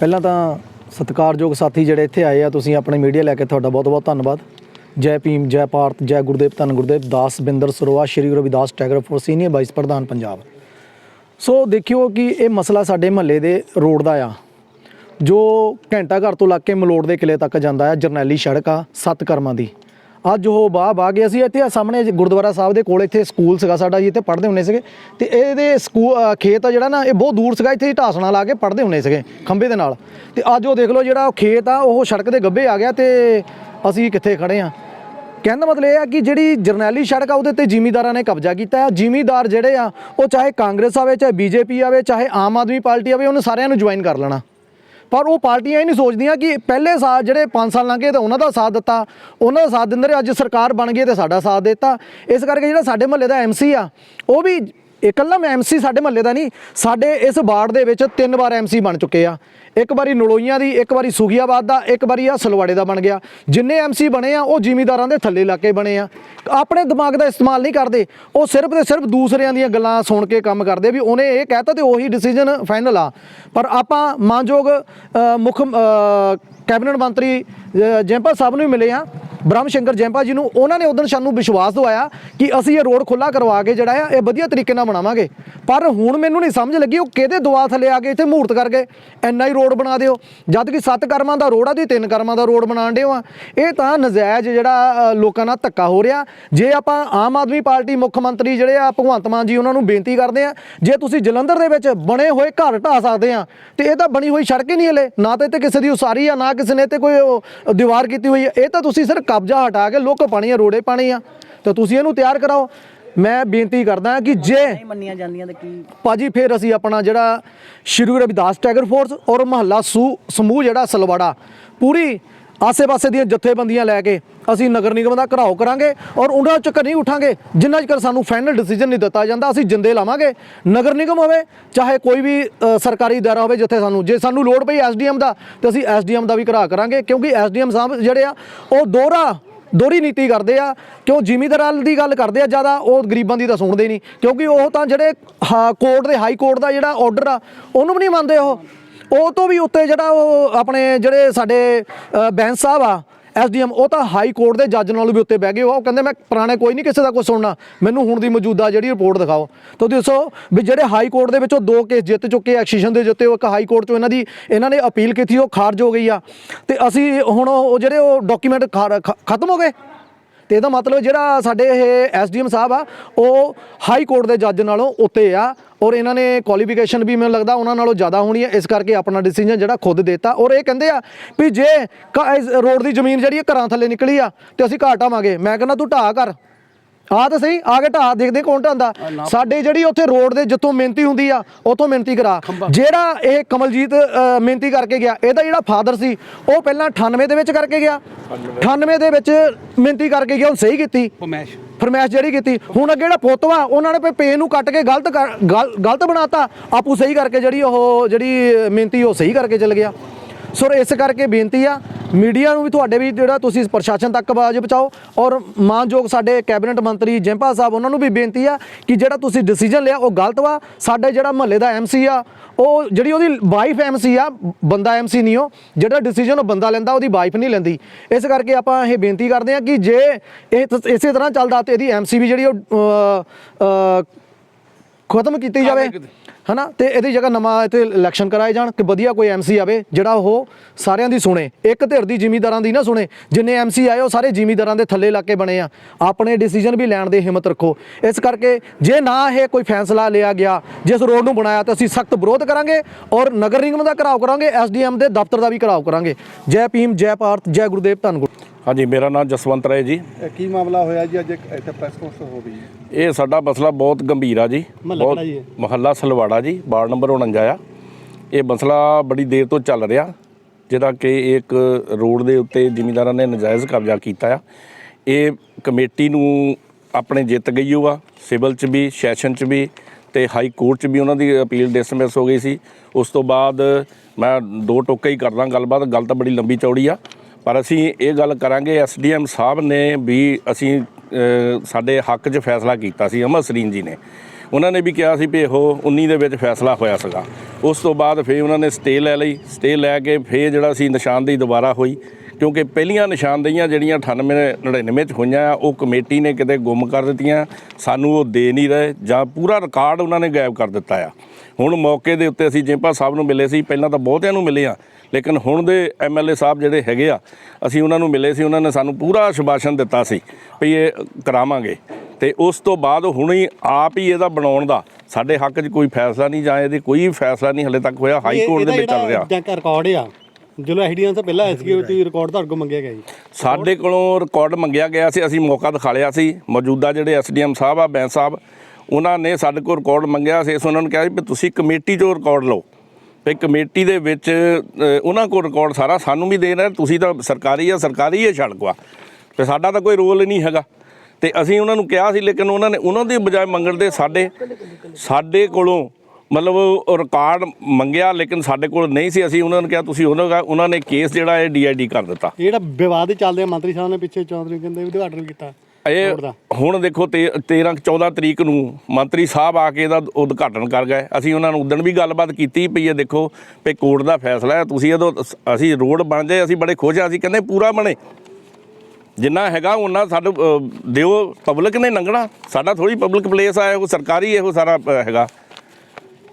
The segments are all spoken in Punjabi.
ਪਹਿਲਾਂ ਤਾਂ ਸਤਿਕਾਰਯੋਗ ਸਾਥੀ ਜਿਹੜੇ ਇੱਥੇ ਆਏ ਆ, ਤੁਸੀਂ ਆਪਣੇ ਮੀਡੀਆ ਲੈ ਕੇ ਤੁਹਾਡਾ ਬਹੁਤ-ਬਹੁਤ ਧੰਨਵਾਦ। ਜੈ ਭੀਮ, ਜੈ ਭਾਰਤ ਜੈ ਗੁਰਦੇਵ, ਧੰਨ ਗੁਰਦੇਵ, ਦਾਸ Binder Saroya, Shri Guru Ravidas, tiger force senior vice ਪ੍ਰਧਾਨ ਪੰਜਾਬ। ਸੋ ਦੇਖਿਓ ਕਿ ਇਹ ਮਸਲਾ ਸਾਡੇ ਮਹੱਲੇ ਦੇ ਰੋਡ ਦਾ ਆ। ਜੋ ਘੰਟਾ ਘਰ ਤੋਂ ਲੱਗ ਕੇ ਮਲੋੜ ਦੇ ਕਿਲੇ ਤੱਕ ਜਾਂਦਾ ਆ, ਜਰਨੈਲੀ ਸੜਕ ਆ, ਸੱਤ ਕਰਮਾਂ ਦੀ। ਅੱਜ ਉਹ ਬਾਹ ਬਾਹ ਗਿਆ ਸੀ ਇੱਥੇ, ਆ ਸਾਹਮਣੇ ਗੁਰਦੁਆਰਾ ਸਾਹਿਬ ਦੇ ਕੋਲ ਇੱਥੇ ਸਕੂਲ ਸੀਗਾ ਸਾਡਾ ਜੀ, ਇੱਥੇ ਪੜ੍ਹਦੇ ਹੁੰਦੇ ਸੀਗੇ। ਤੇ ਇਹਦੇ ਸਕੂਲ ਖੇਤ ਆ ਜਿਹੜਾ ਨਾ, ਇਹ ਬਹੁਤ ਦੂਰ ਸੀਗਾ, ਇੱਥੇ ਢਾਸਣਾ ਲਾ ਕੇ ਪੜ੍ਹਦੇ ਹੁੰਦੇ ਸੀਗੇ, ਖੰਭੇ ਦੇ ਨਾਲ। ਤੇ ਅੱਜ ਉਹ ਦੇਖ ਲਓ ਜਿਹੜਾ ਉਹ ਖੇਤ ਆ, ਉਹ ਸੜਕ ਦੇ ਗੱਭੇ ਆ ਗਿਆ ਤੇ ਅਸੀਂ ਕਿੱਥੇ ਖੜੇ ਆ। ਕਹਿਣ ਦਾ ਮਤਲਬ ਇਹ ਆ ਕਿ ਜਿਹੜੀ ਜਰਨੈਲੀ ਸੜਕ ਆ, ਉਹਦੇ ਤੇ ਜ਼ਿਮੀਦਾਰਾਂ ਨੇ ਕਬਜ਼ਾ ਕੀਤਾ ਹੈ ਜ਼ਿਮੀਦਾਰ ਜਿਹੜੇ ਆ, ਉਹ ਚਾਹੇ ਕਾਂਗਰਸ ਆਵੇ, ਚਾਹੇ ਬੀਜੇਪੀ ਆਵੇ, ਚਾਹੇ ਆਮ ਆਦਮੀ ਪਾਰਟੀ ਆਵੇ, ਉਹਨੂੰ ਸਾਰਿਆਂ ਨੂੰ ਜੁਆਇਨ ਕਰ ਲੈਣਾ। ਪਰ ਉਹ ਪਾਰਟੀਆਂ ਇਹ ਨਹੀਂ ਸੋਚਦੀਆਂ ਕਿ ਪਹਿਲੇ ਸਾਲ ਜਿਹੜੇ 5 ਸਾਲ ਲੰਘੇ ਤਾਂ ਉਹਨਾਂ ਦਾ ਸਾਥ ਦਿੱਤਾ, ਉਹਨਾਂ ਦਾ ਸਾਥ ਦਿੰਦੇ ਰਹੇ, ਅੱਜ ਸਰਕਾਰ ਬਣ ਗਈ ਤੇ ਸਾਡਾ ਸਾਥ ਦਿੱਤਾ। ਇਸ ਕਰਕੇ ਜਿਹੜਾ ਸਾਡੇ ਮਹੱਲੇ ਦਾ ਐਮਸੀ ਆ, ਉਹ ਵੀ ਇਕੱਲਾ ਮੈਂ ਐਮਸੀ ਸਾਡੇ ਮਹੱਲੇ ਦਾ ਨਹੀਂ ਸਾਡੇ ਇਸ ਵਾਰਡ ਦੇ ਵਿੱਚ ਤਿੰਨ ਵਾਰ ਐਮਸੀ ਬਣ ਚੁੱਕੇ ਆ। ਇੱਕ ਵਾਰੀ ਨਲੋਈਆਂ ਦੀ ਇੱਕ ਵਾਰੀ ਸੁਗੀਆਬਾਦ ਦਾ ਇੱਕ ਵਾਰੀ ਆ ਸਲਵਾੜੇ ਦਾ ਬਣ ਗਿਆ। ਜਿੰਨੇ ਐਮਸੀ ਬਣੇ ਆ ਉਹ ਜ਼ਿਮੀਦਾਰਾਂ ਦੇ ਥੱਲੇ ਇਲਾਕੇ ਬਣੇ ਆ। ਆਪਣੇ ਦਿਮਾਗ ਦਾ ਇਸਤੇਮਾਲ ਨਹੀਂ ਕਰਦੇ ਉਹ ਸਿਰਫ ਤੇ ਸਿਰਫ ਦੂਸਰਿਆਂ ਦੀਆਂ ਗੱਲਾਂ ਸੁਣ ਕੇ ਕੰਮ ਕਰਦੇ ਵੀ ਉਹਨੇ ਇਹ ਕਹਿਤਾ ਤੇ ਉਹੀ ਡਿਸੀਜਨ ਫਾਈਨਲ ਆ। ਪਰ ਆਪਾਂ ਮਾਨਯੋਗ ਮੁੱਖ ਕੈਬਨਿਟ ਮੰਤਰੀ ਅ, ਸਾਹਿਬ ਨੂੰ ਵੀ ਮਿਲੇ ਆ ਬ੍ਰਹਮ ਸ਼ੰਕਰ ਜੈਂਪਾ ਜੀ ਨੂੰ, ਉਹਨਾਂ ਨੇ ਉਦੋਂ ਸਾਨੂੰ ਵਿਸ਼ਵਾਸ ਦਵਾਇਆ ਕਿ ਅਸੀਂ ਇਹ ਰੋਡ ਖੁੱਲਾ ਕਰਵਾ ਕੇ ਜਿਹੜਾ ਆ, ਇਹ ਵਧੀਆ ਤਰੀਕੇ ਨਾਲ ਬਣਾਵਾਂਗੇ ਪਰ ਹੁਣ ਮੈਨੂੰ ਨਹੀਂ ਸਮਝ ਲੱਗੀ ਉਹ ਕਿਹਦੇ ਦੁਆ ਥੱਲੇ ਆ ਕੇ ਇੱਥੇ ਮੂਰਤ ਗਏ। ਐਨਾ ਹੀ ਰੋਡ ਬਣਾ ਦਿਓ। ਜਦ ਕਿ ਸੱਤ ਕਰਮਾਂ ਦਾ ਰੋਡ ਆ ਦੀ ਤਿੰਨ ਕਰਮਾਂ ਦਾ ਰੋਡ ਬਣਾਉਣ ਦਿਓ ਆ। ਇਹ ਤਾਂ ਨਜਾਇਜ਼ ਜਿਹੜਾ ਲੋਕਾਂ ਨਾਲ ਧੱਕਾ ਹੋ ਰਿਹਾ। ਜੇ ਆਪਾਂ ਆਮ ਆਦਮੀ ਪਾਰਟੀ ਮੁੱਖ ਮੰਤਰੀ ਜਿਹੜੇ ਆ, ਭਗਵੰਤ ਮਾਨ ਜੀ ਉਹਨਾਂ ਨੂੰ ਬੇਨਤੀ ਕਰਦੇ ਆ, ਜੇ ਤੁਸੀਂ ਜਲੰਧਰ ਦੇ ਵਿੱਚ ਬਣੇ ਹੋਏ ਘਰ ਢਾ ਸਕਦੇ ਆ, ਤੇ ਇਹ ਤਾਂ ਬਣੀ ਹੋਈ ਸੜਕ ਹੀ ਨਹੀਂ ਹਲੇ। ਨਾ ਤਾਂ ਇੱਥੇ ਕਿਸੇ ਦੀ ਉਸਾਰੀ ਆ, ਨਾ ਕਿਸੇ ਨੇ ਇੱਥੇ ਕੋਈ ਦੀਵਾਰ ਕੀਤੀ ਹੋਈ ਹੈ ਇਹ ਤਾਂ ਤੁਸੀਂ ਸਿਰ ਕਬਜ਼ਾ ਹਟਾ ਕੇ ਲੋਕ ਪਾਣੀ ਆ, ਰੋੜੇ ਪਾਣੀ ਆ। ਤਾਂ ਤੁਸੀਂ ਇਹਨੂੰ ਤਿਆਰ ਕਰਾਓ। ਮੈਂ ਬੇਨਤੀ ਕਰਦਾ ਕਿ ਜੇ ਨਹੀਂ ਮੰਨੀਆਂ ਜਾਂਦੀਆਂ ਤੇ ਕੀ? ਭਾਜੀ ਫਿਰ ਅਸੀਂ ਆਪਣਾ ਜਿਹੜਾ ਸ਼੍ਰੀ ਗੁਰੂ ਰਵਿਦਾਸ ਟੈਗਰ ਫੋਰਸ ਔਰ ਮਹੱਲਾ ਸੂ ਸਮੂਹ ਜਿਹੜਾ ਸਲਵਾੜਾ ਪੂਰੀ ਆਸੇ-ਪਾਸੇ ਦੀਆਂ ਜਥੇਬੰਦੀਆਂ ਲੈ ਕੇ ਅਸੀਂ ਨਗਰ ਨਿਗਮ ਦਾ ਘਰਾਓ ਕਰਾਂਗੇ ਔਰ ਉਹਨਾਂ ਚ ਨਹੀਂ ਉਠਾਂਗੇ ਜਿੰਨਾ ਚਿਰ ਸਾਨੂੰ ਫਾਈਨਲ ਡਿਸੀਜਨ ਨਹੀਂ ਦਿੱਤਾ ਜਾਂਦਾ ਅਸੀਂ ਜਿੰਦੇ ਲਾਵਾਂਗੇ। ਨਗਰ ਨਿਗਮ ਹੋਵੇ ਚਾਹੇ ਕੋਈ ਵੀ ਸਰਕਾਰੀ ਅਦਾਰਾ ਹੋਵੇ ਜਿੱਥੇ ਸਾਨੂੰ ਜੇ ਸਾਨੂੰ ਲੋੜ ਪਈ ਐਸਡੀਐਮ ਦਾ ਤੇ ਅਸੀਂ ਐਸਡੀਐਮ ਦਾ ਵੀ ਘਰਾ ਕਰਾਂਗੇ ਕਿਉਂਕਿ ਐਸਡੀਐਮ ਸਾਹਿਬ ਜਿਹੜੇ ਆ ਉਹ ਦੋਹਰਾ ਦੋਹਰੀ ਨੀਤੀ ਕਰਦੇ ਆ ਕਿਉਂ ਜ਼ਿਮੀਂਦਾਰਾਂ ਦੀ ਗੱਲ ਕਰਦੇ ਆ ਜ਼ਿਆਦਾ ਉਹ ਗਰੀਬਾਂ ਦੀ ਤਾਂ ਸੁਣਦੇ ਨਹੀਂ ਕਿਉਂਕਿ ਉਹ ਤਾਂ ਜਿਹੜੇ ਹਾ- ਕੋਰਟ ਦੇ ਹਾਈ ਕੋਰਟ ਦਾ ਜਿਹੜਾ ਆਰਡਰ ਆ ਉਹਨੂੰ ਵੀ ਨਹੀਂ ਮੰਨਦੇ ਉਹ। ਉਹ ਤੋਂ ਵੀ ਉੱਤੇ ਜਿਹੜਾ ਉਹ ਆਪਣੇ ਜਿਹੜੇ ਸਾਡੇ ਅ, ਬੈਂਸ ਸਾਹਿਬ ਆ ਐਸਡੀਐਮ, ਉਹ ਤਾਂ ਹਾਈ ਕੋਰਟ ਦੇ ਜੱਜ ਨਾਲੋਂ ਵੀ ਉੱਤੇ ਬਹਿ ਗਏ ਉਹ ਕਹਿੰਦੇ ਮੈਂ ਪੁਰਾਣੇ ਕੋਈ ਨਹੀਂ ਕਿਸੇ ਦਾ ਕੁਝ ਸੁਣਨਾ। ਮੈਨੂੰ ਹੁਣ ਦੀ ਮੌਜੂਦਾ ਜਿਹੜੀ ਰਿਪੋਰਟ ਦਿਖਾਓ। ਤਾਂ ਦੱਸੋ ਵੀ ਜਿਹੜੇ ਹਾਈ ਕੋਰਟ ਦੇ ਵਿੱਚੋਂ ਦੋ ਕੇਸ ਜਿੱਤ ਚੁੱਕੇ ਐਕਸੀਸ਼ਨ ਦੇ ਜਿੱਤੇ ਉਹ ਇੱਕ ਹਾਈ ਕੋਰਟ ਚੋਂ ਇਹਨਾਂ ਦੀ, ਇਹਨਾਂ ਨੇ ਅਪੀਲ ਕੀਤੀ, ਉਹ ਖਾਰਜ ਹੋ ਗਈ ਆ। ਤੇ ਅਸੀਂ ਹੁਣ ਉਹ ਜਿਹੜੇ ਉਹ ਡਾਕੂਮੈਂਟ ਖਤਮ ਹੋ ਗਏ? ਤੇ ਇਹਦਾ ਮਤਲਬ ਜਿਹੜਾ ਸਾਡੇ ਇਹ ਐਸਡੀਐਮ ਸਾਹਿਬ ਆ, ਉਹ ਹਾਈ ਕੋਰਟ ਦੇ ਜੱਜ ਨਾਲੋਂ ਉੱਤੇ ਆ ਔਰ ਇਹਨਾਂ ਨੇ ਕੁਆਲੀਫਿਕੇਸ਼ਨ ਵੀ ਮੈਨੂੰ ਲੱਗਦਾ ਉਹਨਾਂ ਨਾਲੋਂ ਜ਼ਿਆਦਾ ਹੋਣੀ ਹੈ ਇਸ ਕਰਕੇ ਆਪਣਾ ਡਿਸੀਜਨ ਜਿਹੜਾ ਖੁਦ ਦੇਤਾ ਔਰ ਇਹ ਕਹਿੰਦੇ ਆ ਵੀ ਜੇ ਕ- ਇਸ ਰੋਡ ਦੀ ਜ਼ਮੀਨ ਜਿਹੜੀ ਹੈ ਘਰਾਂ ਥੱਲੇ ਨਿਕਲੀ ਆ, ਤੇ ਅਸੀਂ ਘਾਟ ਆਵਾਂਗੇ। ਮੈਂ ਕਹਿੰਦਾ ਤੂੰ ਢਾਹ ਕਰ। ਆ ਤਾਂ ਸਹੀ ਆ ਕੇ ਢਾਹ ਦੇਖਦੇ ਕੌਣ ਢਾਂਦਾ। ਸਾਡੇ ਜਿਹੜੀ ਉੱਥੇ ਰੋਡ ਦੇ ਜਿੱਥੋਂ ਮਿਹਨਤੀ ਹੁੰਦੀ ਆ ਉਥੋਂ ਮਿਹਨਤੀ ਕਰਾ। ਜਿਹੜਾ ਇਹ ਕਮਲਜੀਤ ਮਿਹਨਤੀ ਕਰਕੇ ਗਿਆ ਇਹਦਾ ਜਿਹੜਾ ਫਾਦਰ ਸੀ ਉਹ ਪਹਿਲਾਂ 98 ਦੇ ਵਿੱਚ ਕਰਕੇ ਗਿਆ। 98 ਦੇ ਵਿੱਚ ਮਿਹਨਤੀ ਕਰਕੇ ਗਿਆ ਉਹ ਸਹੀ ਕੀਤੀ। ਪਮੈਸ਼ ਫਰਮੈਸ਼ ਜਿਹੜੀ ਕੀਤੀ। ਹੁਣ ਅੱਗੇ ਜਿਹੜਾ ਪੁੱਤ ਵਾ ਉਹਨਾਂ ਨੇ ਪੇ ਨੂੰ ਕੱਟ ਕੇ ਗਲਤ ਗਲਤ ਬਣਾਤਾ। ਆਪੂ ਸਹੀ ਕਰਕੇ ਜਿਹੜੀ ਉਹ ਜਿਹੜੀ ਮਿਹਨਤੀ ਉਹ ਸਹੀ ਕਰਕੇ ਚੱਲ ਗਿਆ। ਸੋ ਇਸ ਕਰਕੇ ਬੇਨਤੀ ਆ ਮੀਡੀਆ ਨੂੰ ਵੀ ਤੁਹਾਡੇ ਵੀ ਜਿਹੜਾ ਤੁਸੀਂ ਪ੍ਰਸ਼ਾਸਨ ਤੱਕ ਆਵਾਜ਼ ਪਹੁੰਚਾਓ। ਔਰ ਮਾਨਯੋਗ ਸਾਡੇ ਕੈਬਨਿਟ ਮੰਤਰੀ ਜੈਂਪਾ ਸਾਹਿਬ ਉਹਨਾਂ ਨੂੰ ਵੀ ਬੇਨਤੀ ਆ ਕਿ ਜਿਹੜਾ ਤੁਸੀਂ ਡਿਸੀਜਨ ਲਿਆ ਉਹ ਗਲਤ ਵਾ। ਸਾਡੇ ਜਿਹੜਾ ਮਹੱਲੇ ਦਾ ਐਮਸੀ ਆ ਉਹ ਜਿਹੜੀ ਉਹਦੀ ਵਾਈਫ ਐਮਸੀ ਆ ਬੰਦਾ ਐਮਸੀ ਨਹੀਂ ਉਹ। ਜਿਹੜਾ ਡਿਸੀਜਨ ਉਹ ਬੰਦਾ ਲੈਂਦਾ ਉਹਦੀ ਵਾਈਫ ਨਹੀਂ ਲੈਂਦੀ। ਇਸ ਕਰਕੇ ਆਪਾਂ ਇਹ ਬੇਨਤੀ ਕਰਦੇ ਆ ਕਿ ਜੇ ਇਹ ਇਸੇ ਤਰ੍ਹਾਂ ਚੱਲਦਾ ਤੇ ਇਹਦੀ ਐਮਸੀ ਵੀ ਜਿਹੜੀ ਉਹ ਖਤਮ ਕੀਤੀ ਜਾਵੇ। ਹਨਾ? ਤੇ ਇਹਦੀ ਜਗ੍ਹਾ ਨਵਾਂ ਇੱਥੇ ਇਲੈਕਸ਼ਨ ਕਰਾਏ ਜਾਣ, ਕਿ ਵਧੀਆ ਕੋਈ ਐਮਸੀ ਆਵੇ, ਜਿਹੜਾ ਉਹ ਸਾਰਿਆਂ ਦੀ ਸੁਣੇ। ਇੱਕ ਧਿਰ ਦੀ ਜ਼ਿਮੀਂਦਾਰਾਂ ਦੀ ਨਾ ਸੁਣੇ। ਜਿੰਨੇ ਐਮਸੀ ਆਏ, ਉਹ ਸਾਰੇ ਜ਼ਿਮੀਂਦਾਰਾਂ ਦੇ ਥੱਲੇ ਇਲਾਕੇ ਬਣੇ ਆ। ਆਪਣੇ ਡਿਸੀਜਨ ਵੀ ਲੈਣ ਦੀ ਹਿੰਮਤ ਰੱਖੋ। ਇਸ ਕਰਕੇ ਜੇ ਨਾ ਇਹ ਕੋਈ ਫੈਸਲਾ ਲਿਆ ਗਿਆ, ਜਿਸ ਰੋਡ ਨੂੰ ਬਣਾਇਆ, ਤਾਂ ਅਸੀਂ ਸਖਤ ਵਿਰੋਧ ਕਰਾਂਗੇ ਔਰ ਨਗਰ ਨਿਗਮ ਦਾ ਘਰਾਓ ਕਰਾਂਗੇ ਐਸਡੀਐਮ ਦੇ ਦਫ਼ਤਰ ਦਾ ਵੀ ਘਰਾਓ ਕਰਾਂਗੇ। ਜੈ ਭੀਮ, ਜੈ ਭਾਰਤ, ਜੈ ਗੁਰਦੇਵ ਧੰਨਵਾਦ ਹਾਂਜੀ ਮੇਰਾ ਨਾਮ ਜਸਵੰਤ ਰਾਏ ਜੀ। ਇਹ ਕੀ ਮਾਮਲਾ ਹੋਇਆ ਜੀ? ਅੱਜ ਇੱਕ ਇੱਥੇ ਪ੍ਰੈਸ ਕਾਨਫਰੰਸ ਹੋ ਗਈ ਇਹ ਸਾਡਾ ਮਸਲਾ ਬਹੁਤ ਗੰਭੀਰ ਆ ਜੀ। ਬਹੁਤ ਮਹੱਲਾ ਸਲਵਾੜਾ ਜੀ ਵਾਰਡ ਨੰਬਰ 49 ਆ। ਇਹ ਮਸਲਾ ਬੜੀ ਦੇਰ ਤੋਂ ਚੱਲ ਰਿਹਾ ਜਿਹਦਾ ਕਿ ਇੱਕ ਰੋਡ ਦੇ ਉੱਤੇ ਜ਼ਿਮੀਂਦਾਰਾਂ ਨੇ ਨਜਾਇਜ਼ ਕਬਜ਼ਾ ਕੀਤਾ ਆ। ਇਹ ਕਮੇਟੀ ਨੂੰ ਆਪਣੇ ਜਿੱਤ ਗਈ ਹੋਆ ਸਿਵਲ ਚ ਵੀ ਸੈਸ਼ਨ ਚ ਵੀ ਤੇ ਹਾਈ ਕੋਰਟ ਚ ਵੀ ਉਹਨਾਂ ਦੀ ਅਪੀਲ ਡਿਸਮਿਸ ਹੋ ਗਈ ਸੀ। ਉਸ ਤੋਂ ਬਾਅਦ ਮੈਂ ਦੋ ਟੋਕੇ ਹੀ ਕਰਦਾ ਗੱਲਬਾਤ ਗੱਲ ਤਾਂ ਬੜੀ ਲੰਬੀ ਚੌੜੀ ਆ। ਪਰ ਅਸੀਂ ਇਹ ਗੱਲ ਕਰਾਂਗੇ ਐਸਡੀਐਮ ਸਾਹਿਬ ਨੇ ਵੀ ਅਸੀਂ ਸਾਡੇ ਹੱਕ 'ਚ ਫੈਸਲਾ ਕੀਤਾ ਸੀ, ਅਮਰ ਸਰੀਨ ਜੀ ਨੇ। ਉਹਨਾਂ ਨੇ ਵੀ ਕਿਹਾ ਸੀ ਵੀ ਉਹ 19 ਦੇ ਵਿੱਚ ਫੈਸਲਾ ਹੋਇਆ ਸੀਗਾ। ਉਸ ਤੋਂ ਬਾਅਦ ਫਿਰ ਉਹਨਾਂ ਨੇ ਸਟੇ ਲੈ ਲਈ। ਸਟੇ ਲੈ ਕੇ ਫਿਰ ਜਿਹੜਾ ਸੀ ਨਿਸ਼ਾਨਦੇਹੀ ਦੁਬਾਰਾ ਹੋਈ। ਕਿਉਂਕਿ ਪਹਿਲੀਆਂ ਨਿਸ਼ਾਨਦੇਹੀਆਂ ਜਿਹੜੀਆਂ 98 99 ਚ ਹੋਈਆਂ ਆ ਉਹ ਕਮੇਟੀ ਨੇ ਕਿਤੇ ਗੁੰਮ ਕਰ ਦਿੱਤੀਆਂ ਸਾਨੂੰ ਉਹ ਦੇ ਨਹੀਂ ਰਹੇ ਜਾਂ ਪੂਰਾ ਰਿਕਾਰਡ ਉਹਨਾਂ ਨੇ ਗਾਇਬ ਕਰ ਦਿੱਤਾ ਆ। ਹੁਣ ਮੌਕੇ ਦੇ ਉੱਤੇ ਅਸੀਂ ਜਿੰਪਾ ਸਾਹਿਬ ਨੂੰ ਮਿਲੇ ਸੀ ਪਹਿਲਾਂ ਤਾਂ ਬਹੁਤਿਆਂ ਨੂੰ ਮਿਲੇ ਆ ਲੇਕਿਨ ਹੁਣ ਦੇ ਐਮਐਲਏ ਸਾਹਿਬ ਜਿਹੜੇ ਹੈਗੇ ਆ ਅਸੀਂ ਉਹਨਾਂ ਨੂੰ ਮਿਲੇ ਸੀ ਉਹਨਾਂ ਨੇ ਸਾਨੂੰ ਪੂਰਾ ਆਸ਼ਵਾਸਨ ਦਿੱਤਾ ਸੀ ਵੀ ਇਹ ਕਰਾਵਾਂਗੇ। ਤੇ ਉਸ ਤੋਂ ਬਾਅਦ ਹੁਣ ਹੀ ਆਪ ਹੀ ਇਹਦਾ ਬਣਾਉਣ ਦਾ ਸਾਡੇ ਹੱਕ 'ਚ ਕੋਈ ਫੈਸਲਾ ਨਹੀਂ ਜਾਂ ਇਹਦੇ ਕੋਈ ਫੈਸਲਾ ਨਹੀਂ ਹਲੇ ਤੱਕ ਹੋਇਆ ਹਾਈ ਕੋਰਟ ਦੇ ਵਿੱਚ ਚੱਲ ਰਿਹਾ। ਰਿਕਾਰਡ ਆ ਜਦੋਂ ਐਡੀਆਂ ਤੋਂ ਪਹਿਲਾਂ ਐਸਕਿਊਟੀ ਰਿਕਾਰਡ ਤੁਹਾਡੇ ਕੋਲ ਮੰਗਿਆ ਗਿਆ ਜੀ। ਸਾਡੇ ਕੋਲੋਂ ਰਿਕਾਰਡ ਮੰਗਿਆ ਗਿਆ ਸੀ ਅਸੀਂ ਮੌਕਾ ਦਿਖਾ ਲਿਆ ਸੀ। ਮੌਜੂਦਾ ਜਿਹੜੇ ਐਸਡੀਐਮ ਸਾਹਿਬ ਆ ਬੈਂਸ ਸਾਹਿਬ ਉਹਨਾਂ ਨੇ ਸਾਡੇ ਕੋਲ ਰਿਕਾਰਡ ਮੰਗਿਆ ਸੀ। ਅਸੀਂ ਉਹਨਾਂ ਨੂੰ ਕਿਹਾ ਸੀ ਵੀ ਤੁਸੀਂ ਕਮੇਟੀ 'ਚੋਂ ਰਿਕਾਰਡ ਲਓ। ਵੀ ਕਮੇਟੀ ਦੇ ਵਿੱਚ ਉਹਨਾਂ ਕੋਲ ਰਿਕਾਰਡ ਸਾਰਾ ਸਾਨੂੰ ਵੀ ਦੇ ਰਹੇ ਤੁਸੀਂ ਤਾਂ ਸਰਕਾਰੀ ਆ ਸਰਕਾਰੀ ਹੈ ਛੜਕਵਾ ਤੇ ਸਾਡਾ ਤਾਂ ਕੋਈ ਰੋਲ ਨਹੀਂ ਹੈਗਾ। ਤੇ ਅਸੀਂ ਉਹਨਾਂ ਨੂੰ ਕਿਹਾ ਸੀ ਲੇਕਿਨ ਉਹਨਾਂ ਨੇ ਉਹਨਾਂ ਦੀ ਬਜਾਏ ਮੰਗਣ ਦੇ ਸਾਡੇ ਸਾਡੇ ਕੋਲੋਂ ਮਤਲਬ ਰਿਕਾਰਡ ਮੰਗਿਆ ਲੇਕਿਨ ਸਾਡੇ ਕੋਲ ਨਹੀਂ ਸੀ। ਅਸੀਂ ਉਹਨਾਂ ਨੂੰ ਕਿਹਾ ਤੁਸੀਂ ਉਹਨਾਂ ਦਾ ਉਹਨਾਂ ਨੇ ਕੇਸ ਜਿਹੜਾ ਹੈ ਡੀਆਈਡੀ ਕਰ ਦਿੱਤਾ। ਜਿਹੜਾ ਵਿਵਾਦ ਚੱਲਦੇ ਆ ਮੰਤਰੀ ਸਾਹਿਬ ਨੇ ਪਿੱਛੇ ਚੌਧਰੀ ਕਹਿੰਦੇ ਉਦਘਾਟਨ ਕੀਤਾ ਇਹ। ਹੁਣ ਦੇਖੋ ਤੇ 13 14 ਤਰੀਕ ਨੂੰ ਮੰਤਰੀ ਸਾਹਿਬ ਆ ਕੇ ਇਹਦਾ ਉਦਘਾਟਨ ਕਰ ਗਏ। ਅਸੀਂ ਉਹਨਾਂ ਨੂੰ ਉਦੋਂ ਵੀ ਗੱਲਬਾਤ ਕੀਤੀ ਪਈ ਹੈ ਦੇਖੋ ਵੀ ਕੋਰਟ ਦਾ ਫੈਸਲਾ ਹੈ ਤੁਸੀਂ ਇਹਦੋਂ ਅਸੀਂ ਰੋਡ ਬਣ ਜਾਏ ਅਸੀਂ ਬੜੇ ਖੁਸ਼ ਹਾਂ ਅਸੀਂ ਕਹਿੰਦੇ ਪੂਰਾ ਬਣੇ। ਜਿੰਨਾ ਹੈਗਾ ਉਹਨਾਂ ਅ, ਦਿਓ। ਪਬਲਿਕ ਨੇ ਲੰਘਣਾ। ਸਾਡਾ ਥੋੜੀ ਪਬਲਿਕ ਪਲੇਸ ਆ ਉਹ ਸਰਕਾਰੀ ਇਹੋ ਸਾਰਾ ਹੈਗਾ।